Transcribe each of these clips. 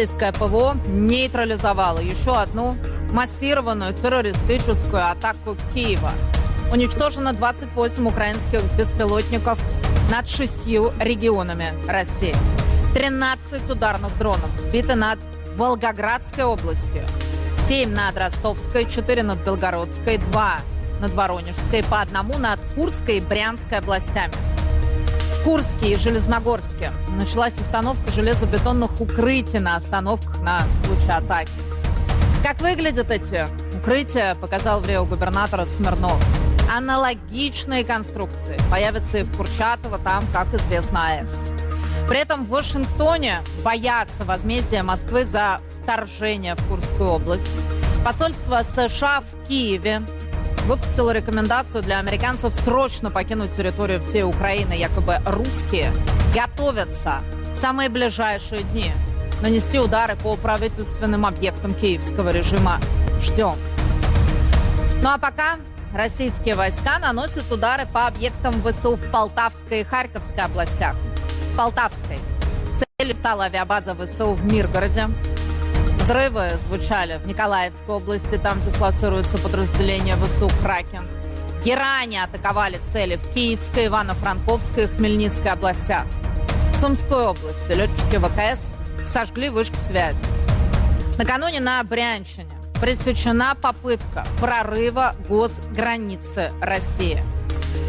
Российское ПВО нейтрализовало еще одну массированную террористическую атаку Киева. Уничтожено 28 украинских беспилотников над шестью регионами России. 13 ударных дронов сбиты над Волгоградской областью. 7 над Ростовской, 4 над Белгородской, 2 над Воронежской, по одному над Курской и Брянской областями. В Курске и Железногорске началась установка железобетонных укрытий на остановках на случай атаки. Как выглядят эти укрытия, показал в Рио губернатора Смирнов. Аналогичные конструкции появятся и в Курчатово, там, как известно, АЭС. При этом в Вашингтоне боятся возмездия Москвы за вторжение в Курскую область. Посольство США в Киеве выпустило рекомендацию для американцев срочно покинуть территорию всей Украины. Якобы русские готовятся в самые ближайшие дни нанести удары по правительственным объектам киевского режима. Ждем. Ну а пока российские войска наносят удары по объектам ВСУ в Полтавской и Харьковской областях. Полтавской целью стала авиабаза ВСУ в Миргороде. Взрывы звучали в Николаевской области, там дислоцируется подразделение ВСУ «Кракен». Иране атаковали цели в Киевской, Ивано-Франковской и Хмельницкой областях. В Сумской области летчики ВКС сожгли вышку связи. Накануне на Брянщине пресечена попытка прорыва госграницы России.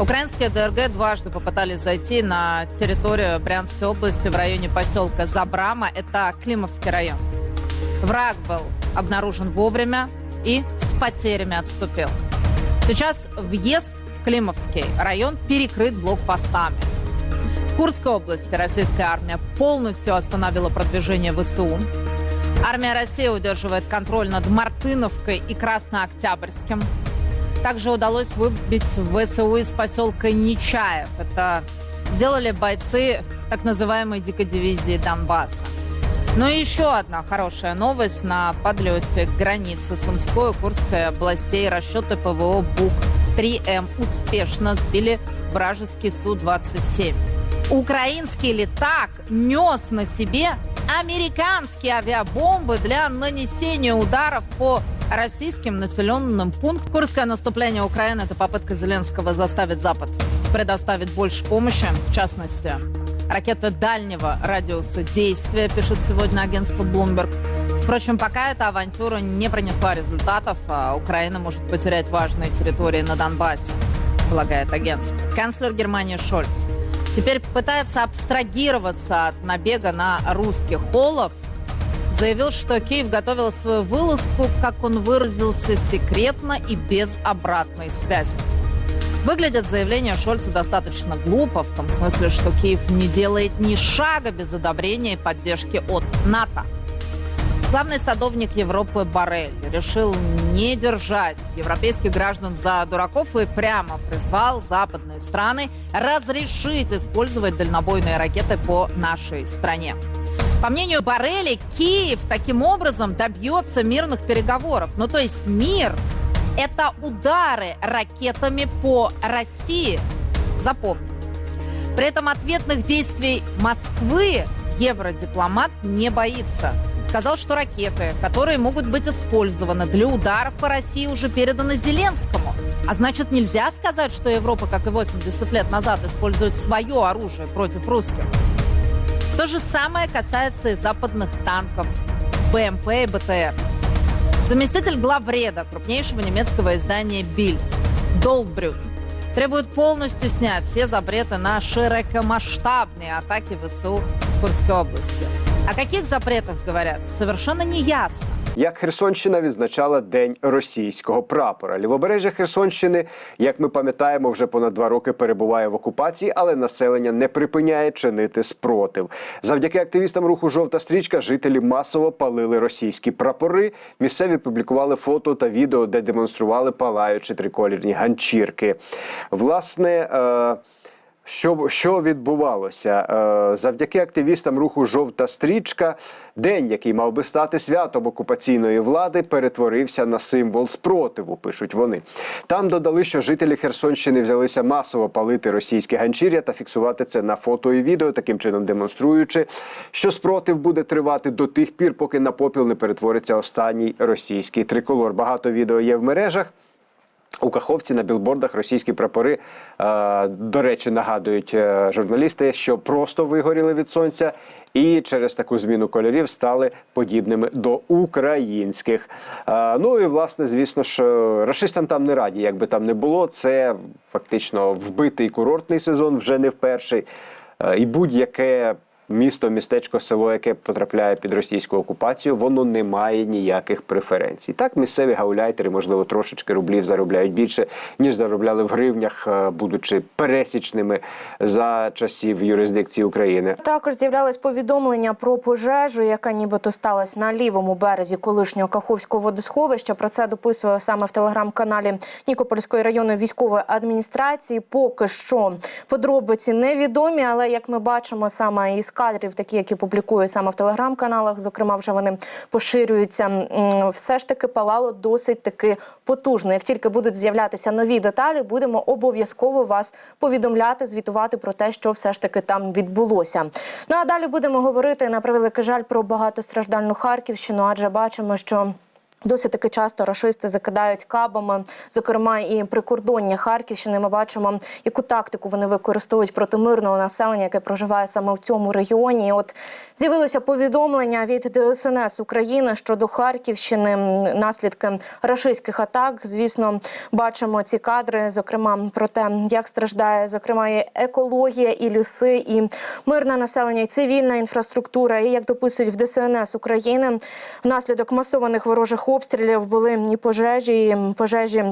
Украинские ДРГ дважды попытались зайти на территорию Брянской области в районе поселка Забрама. Это Климовский район. Враг был обнаружен вовремя и с потерями отступил. Сейчас въезд в Климовский район перекрыт блокпостами. В Курской области российская армия полностью остановила продвижение ВСУ. Армия России удерживает контроль над Мартыновкой и Краснооктябрьским. Также удалось выбить ВСУ из поселка Нечаев. Это сделали бойцы так называемой дикой дивизии Донбасса. Ну и еще одна хорошая новость. На подлете к границе Сумской и Курской областей расчеты ПВО БУК-3М успешно сбили вражеский Су-27. Украинский летак нес на себе американские авиабомбы для нанесения ударов по российским населенным пунктам. Курское наступление Украины – это попытка Зеленского заставить Запад предоставить больше помощи, в частности, ракеты дальнего радиуса действия, пишет сегодня агентство Bloomberg. Впрочем, пока эта авантюра не принесла результатов, а Украина может потерять важные территории на Донбассе, полагает агентство. Канцлер Германии Шольц теперь пытается абстрагироваться от набега на русских холлов, заявил, что Киев готовил свою вылазку, как он выразился, секретно и без обратной связи. Выглядит заявление Шольца достаточно глупо, в том смысле, что Киев не делает ни шага без одобрения и поддержки от НАТО. Главный садовник Европы Барель решил не держать европейских граждан за дураков и прямо призвал западные страны разрешить использовать дальнобойные ракеты по нашей стране. По мнению Барели, Киев таким образом добьется мирных переговоров. Ну, то есть мир – это удары ракетами по России. Запомни. При этом ответных действий Москвы евродипломат не боится. Сказал, что ракеты, которые могут быть использованы для ударов по России, уже переданы Зеленскому. А значит, нельзя сказать, что Европа, как и 80 лет назад, использует свое оружие против русских. То же самое касается и западных танков, БМП и БТР. Заместитель главреда крупнейшего немецкого издания «Бильд» Долбрюд требует полностью снять все запреты на широкомасштабные атаки ВСУ в Курской области. О каких запретах говорят, совершенно не ясно. Як Херсонщина відзначала День російського прапора. Лівобережжя Херсонщини, як ми пам'ятаємо, вже понад два роки перебуває в окупації, але населення не припиняє чинити спротив. Завдяки активістам руху Жовта стрічка жителі масово палили російські прапори. Місцеві публікували фото та відео, де демонстрували палаючі триколірні ганчірки. Власне. Е- Що, що відбувалося? Е, Завдяки активістам руху Жовта стрічка, день, який мав би стати святом окупаційної влади, перетворився на символ спротиву. Пишуть вони. Там додали, що жителі Херсонщини взялися масово палити російське ганчір'я та фіксувати це на фото і відео, таким чином демонструючи, що спротив буде тривати до тих пір, поки на попіл не перетвориться останній російський триколор. Багато відео є в мережах. У Каховці на білбордах російські прапори, е, до речі, нагадують е, журналісти, що просто вигоріли від сонця, і через таку зміну кольорів стали подібними до українських. Е, ну і власне, звісно ж, рашистам там не раді, як би там не було. Це фактично вбитий курортний сезон, вже не в перший. Е, і будь-яке місто, містечко, село, яке потрапляє під російську окупацію, воно не має ніяких преференцій. Так, місцеві гауляйтери, можливо, трошечки рублів заробляють більше, ніж заробляли в гривнях, е, будучи пересічними за часів юрисдикції України. Також з'являлось повідомлення про пожежу, яка нібито сталася на лівому березі колишнього Каховського водосховища. Про це дописував саме в телеграм-каналі Нікопольської районної військової адміністрації. Поки що подробиці невідомі, але як ми бачимо, саме із кадрів, такі, які публікують саме в телеграм-каналах, зокрема, вже вони поширюються. Все ж таки палало досить таки потужно. Як тільки будуть з'являтися нові деталі, будемо обов'язково вас повідомляти, звітувати про те, що все ж таки там відбулося. Ну а далі будемо говорити на превеликий жаль про багатостраждальну Харківщину, адже бачимо, що. Досить таки часто рашисти закидають кабами, зокрема і прикордоння Харківщини. Ми бачимо, яку тактику вони використовують проти мирного населення, яке проживає саме в цьому регіоні. І От з'явилося повідомлення від ДСНС України щодо Харківщини. Наслідки рашистських атак. Звісно, бачимо ці кадри, зокрема про те, як страждає зокрема і екологія, і ліси, і мирне населення, і цивільна інфраструктура. І як дописують в ДСНС України, внаслідок масованих ворожих обстрілів були і пожежі, пожежі.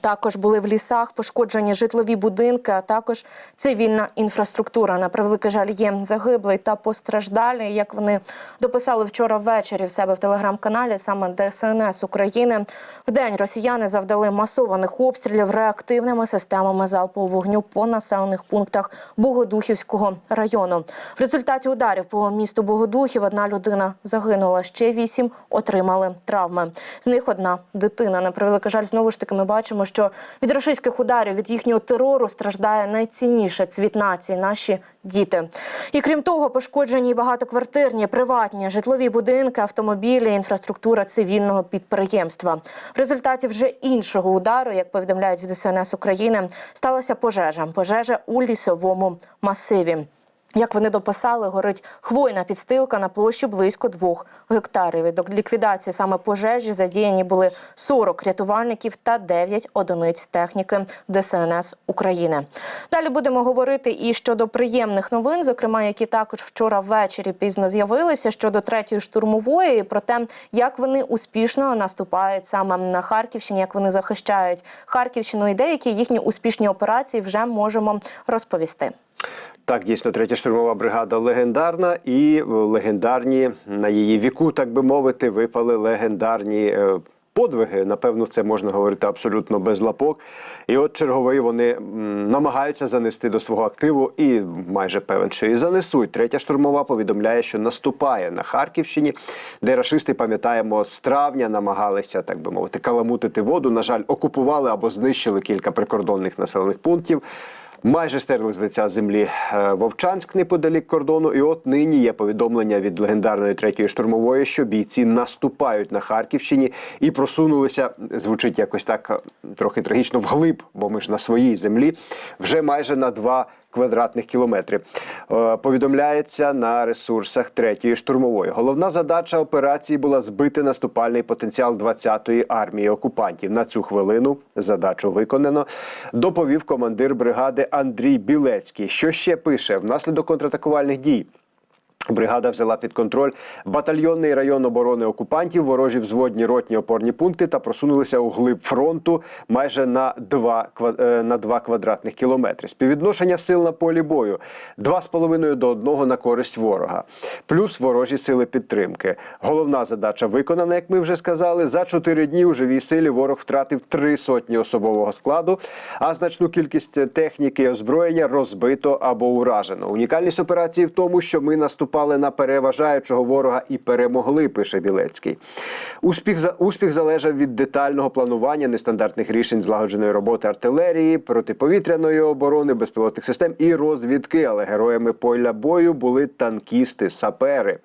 Також були в лісах пошкоджені житлові будинки, а також цивільна інфраструктура. На превеликий жаль, є загиблий та постраждалі. Як вони дописали вчора ввечері в себе в телеграм-каналі, саме ДСНС України в день росіяни завдали масованих обстрілів реактивними системами залпового вогню по населених пунктах Богодухівського району. В результаті ударів по місту Богодухів одна людина загинула, ще вісім отримали травми. З них одна дитина. На превеликий жаль, знову ж таки, ми бачимо, що від російських ударів, від їхнього терору страждає найцінніше цвіт нації, наші діти. І крім того, пошкоджені багатоквартирні, приватні, житлові будинки, автомобілі, інфраструктура цивільного підприємства. В результаті вже іншого удару, як повідомляють від ДСНС України, сталася пожежа. Пожежа у лісовому масиві. Як вони дописали, горить хвойна підстилка на площі близько двох гектарів. До ліквідації саме пожежі задіяні були 40 рятувальників та 9 одиниць техніки ДСНС України. Далі будемо говорити і щодо приємних новин, зокрема, які також вчора ввечері пізно з'явилися щодо третьої штурмової, і про те, як вони успішно наступають саме на Харківщині, як вони захищають Харківщину, і деякі їхні успішні операції вже можемо розповісти. Так, дійсно, третя штурмова бригада легендарна, і е, легендарні на її віку, так би мовити, випали легендарні. е, Подвиги, напевно, це можна говорити абсолютно без лапок. І от черговий вони намагаються занести до свого активу і майже певен, що і занесуть. Третя штурмова повідомляє, що наступає на Харківщині, де рашисти, пам'ятаємо, з травня намагалися, так би мовити, каламутити воду. На жаль, окупували або знищили кілька прикордонних населених пунктів. Майже стерли з лиця землі е, Вовчанськ неподалік кордону. І от нині є повідомлення від легендарної третьої штурмової, що бійці наступають на Харківщині і просунулися. Звучить якось так е, трохи трагічно вглиб, бо ми ж на своїй землі вже майже на два квадратних кілометри. Е, Повідомляється на ресурсах третьої штурмової. Головна задача операції була збити наступальний потенціал 20-ї армії окупантів. На цю хвилину задачу виконано. Доповів командир бригади Андрій Білецький. Що ще пише внаслідок контратакувальних дій. Бригада взяла під контроль батальйонний район оборони окупантів, ворожі взводні ротні опорні пункти та просунулися у глиб фронту майже на 2, е, на 2 квадратних кілометри. Співвідношення сил на полі бою 2,5 до 1 на користь ворога, плюс ворожі сили підтримки. Головна задача виконана, як ми вже сказали. За 4 дні у живій силі ворог втратив три сотні особового складу, а значну кількість техніки і озброєння розбито або уражено. Унікальність операції в тому, що ми наступали на переважаючого ворога і перемогли, пише Білецький. Успіх успіх залежав від детального планування, нестандартних рішень, злагодженої роботи артилерії, протиповітряної оборони, безпілотних систем і розвідки. Але героями поля бою були танкісти, сапери.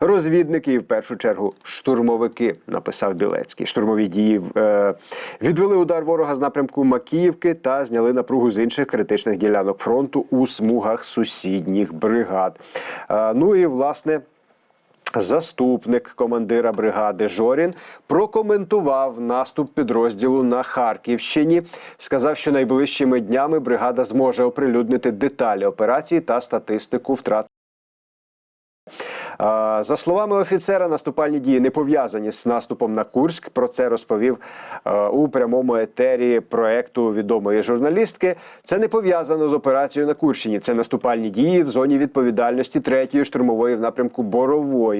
Розвідники і в першу чергу штурмовики, написав Білецький. Штурмові дії е, відвели удар ворога з напрямку Макіївки та зняли напругу з інших критичних ділянок фронту у смугах сусідніх бригад. Е, ну і власне. Заступник командира бригади Жорін прокоментував наступ підрозділу на Харківщині. Сказав, що найближчими днями бригада зможе оприлюднити деталі операції та статистику втрат. За словами офіцера, наступальні дії не пов'язані з наступом на Курськ. Про це розповів е, у прямому етері проекту відомої журналістки. Це не пов'язано з операцією на Курщині. Це наступальні дії в зоні відповідальності третьої штурмової в напрямку Борової.